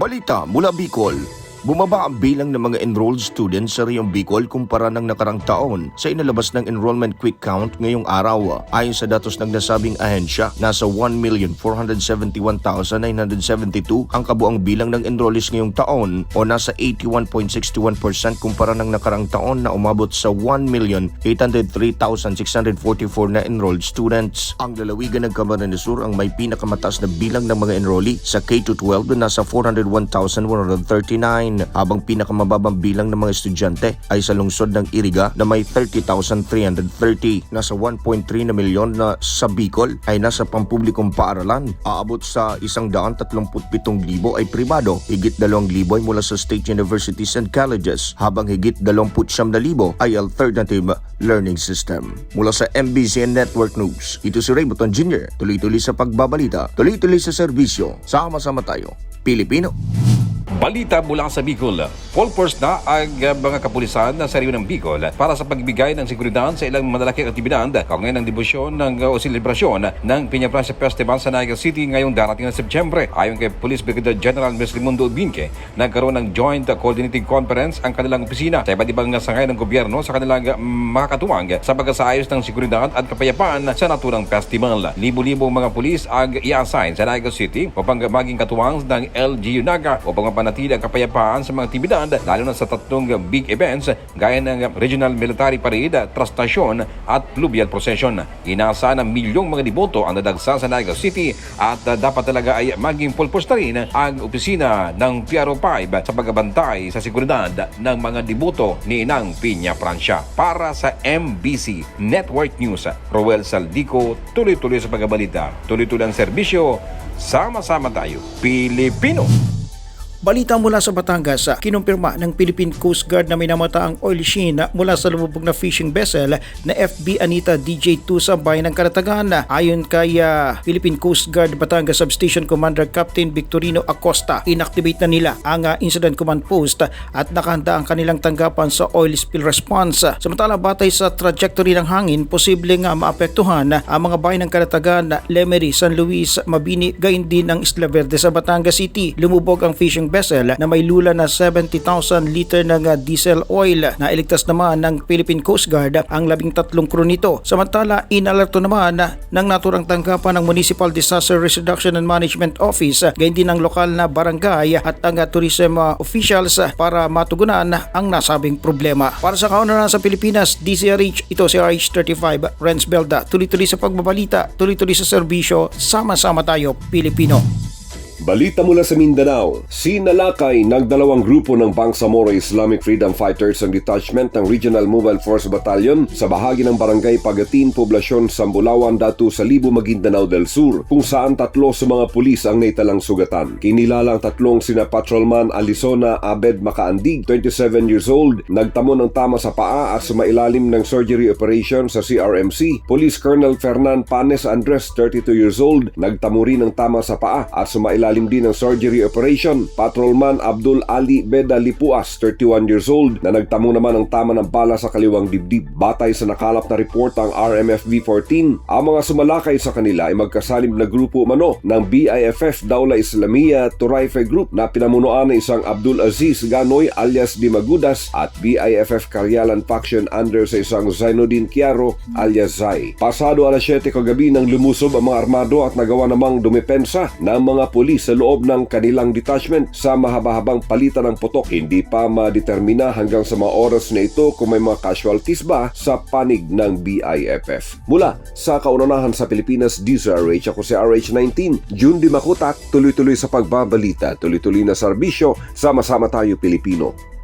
Balita mula Bicol. Bumaba ang bilang ng mga enrolled students sa Riyong Bicol kumpara ng nakarang taon sa inalabas ng enrollment quick count ngayong araw. Ayon sa datos ng nasabing ahensya, nasa 1,471,972 ang kabuang bilang ng enrollees ngayong taon o nasa 81.61% kumpara ng nakarang taon na umabot sa 1,803,644 na enrolled students. Ang lalawigan ng Camarines ang may pinakamataas na bilang ng mga enrollee sa K-12 na nasa 401,139 habang pinakamababang bilang ng mga estudyante ay sa lungsod ng Iriga na may 30,330. Nasa 1.3 na milyon na sa Bicol ay nasa pampublikong paaralan. Aabot sa 137,000 ay pribado, higit 2,000 ay mula sa state universities and colleges, habang higit 29,000 ay alternative learning system. Mula sa MBCN Network News, ito si Raybuton Jr. Tuloy-tuloy sa pagbabalita, tuloy-tuloy sa serbisyo. Sama-sama tayo, Pilipino. Balita mula sa Bicol. Force na ang uh, mga kapulisan sa Rio ng Bicol para sa pagbigay ng seguridad sa ilang malalaking aktibidad kaugnay ng debosyon ng uh, o selebrasyon ng Piña Francia Festival sa Naga City ngayong darating na Sebyembre. Ayon kay Police Brigadier General Meslimundo Ubinke, nagkaroon ng Joint Coordinating Conference ang kanilang opisina sa iba't ibang sangay ng gobyerno sa kanilang uh, makakatuwang sa pagkasayos ng seguridad at kapayapaan sa naturang festival. Libo-libo mga pulis ang i-assign sa Naga City upang maging katuwang ng LGU Naga upang mapanatili ang kapayapaan sa mga aktibidad lalo na sa tatlong big events gaya ng Regional Military Parade, Trastasyon at Fluvial Procession. Inasa ng milyong mga deboto ang nadagsa sa Naga City at dapat talaga ay maging force na rin ang opisina ng PRO5 sa pagbabantay sa seguridad ng mga deboto ni Inang Piña Francia. Para sa MBC Network News, Roel Saldico, tuloy-tuloy sa pagbabalita, tuloy-tuloy ang serbisyo, sama-sama tayo, Pilipino! Balita mula sa Batangas, kinumpirma ng Philippine Coast Guard na may namataang oil sheen mula sa lumubog na fishing vessel na FB Anita DJ2 sa bayan ng Karatagan. Ayon kay uh, Philippine Coast Guard Batangas Substation Commander Captain Victorino Acosta, inactivate na nila ang uh, Incident Command Post at nakahanda ang kanilang tanggapan sa oil spill response. Samantala batay sa trajectory ng hangin, posibleng uh, maapektuhan ang mga bayan ng Karatagan, Lemery, San Luis, Mabini, gayon din ang Isla Verde sa Batangas City. Lumubog ang fishing vessel na may lula na 70,000 liter ng uh, diesel oil na iligtas naman ng Philippine Coast Guard ang labing tatlong crew nito. Samantala, inalerto naman ng naturang tanggapan ng Municipal Disaster Reduction and Management Office, gayon din ng lokal na barangay at ang uh, tourism officials para matugunan ang nasabing problema. Para sa kaunahan sa Pilipinas, DCRH, ito si RH35, Renz Belda, tuloy-tuloy sa pagbabalita, tuloy-tuloy sa serbisyo, sama-sama tayo, Pilipino. Balita mula sa Mindanao, sinalakay ng dalawang grupo ng Bangsamoro Islamic Freedom Fighters ang detachment ng Regional Mobile Force Battalion sa bahagi ng Barangay Pagatin, Poblasyon Sambulawan, Datu sa Libo, Maguindanao del Sur, kung saan tatlo sa mga pulis ang naitalang sugatan. Kinilalang tatlong sina Patrolman Alisona Abed Makaandig, 27 years old, nagtamo ng tama sa paa at sumailalim ng surgery operation sa CRMC. Police Colonel Fernan Panes Andres, 32 years old, nagtamo rin ng tama sa paa at sumailalim ilalim din ng surgery operation. Patrolman Abdul Ali Beda Lipuas, 31 years old, na nagtamo naman ng tama ng bala sa kaliwang dibdib. Batay sa nakalap na report ang RMFV-14, ang mga sumalakay sa kanila ay magkasalim na grupo umano ng BIFF Daula Islamia Turaife Group na pinamunuan ng isang Abdul Aziz Ganoy alias Dimagudas at BIFF Karyalan Faction under sa isang Zainuddin Kiaro alias Zai. Pasado alas 7 kagabi nang lumusob ang mga armado at nagawa namang dumepensa ng mga pulis sa loob ng kanilang detachment sa mahaba-habang palitan ng putok. Hindi pa madetermina hanggang sa mga oras na ito kung may mga casualties ba sa panig ng BIFF. Mula sa kaunahan sa Pilipinas, DZRH, ako si RH19, June Di Makutak, tuloy-tuloy sa pagbabalita, tuloy-tuloy na serbisyo, sama-sama tayo Pilipino.